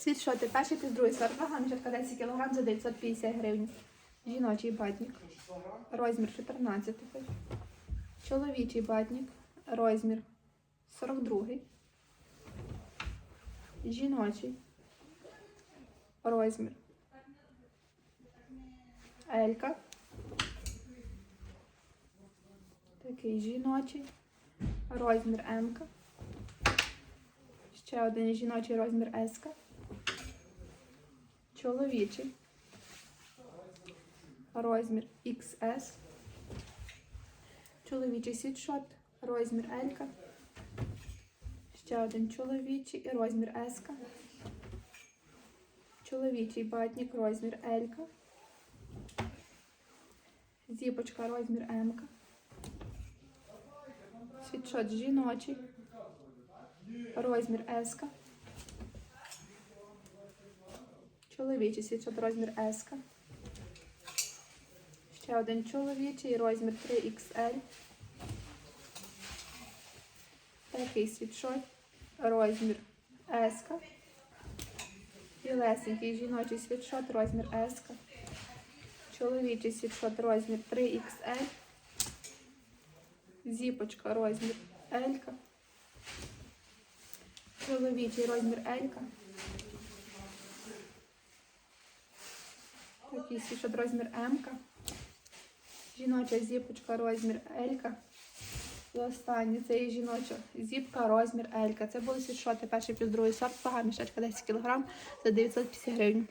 Світшоти, перший плюс другий сорт, вага мішатка 10 кг за 950 гривень. Жіночий батник, розмір 14. Чоловічий батник, розмір 42. Жіночий, розмір. Елька. Такий жіночий. Розмір М. Ще один жіночий розмір С. Чоловічий. Розмір XS. Чоловічий світшот. Розмір L. Ще один чоловічий і розмір S. Чоловічий батник, розмір L. Зіпочка, розмір М. Світшот жіночий. Розмір S. Чоловічий світшот розмір S. Ще один чоловічий розмір 3XL. Такий світшот розмір S. Білесенький жіночий світшот розмір S. Чоловічий світшот розмір 3XL. Зіпочка розмір L. Чоловічий розмір L. Такий світшот розмір М. Жіноча зіпочка розмір L. І останнє це є жіноча зіпка розмір L. Це були світшоти перший плюс другий сорт, вага мішечка 10 кг за 950 гривень.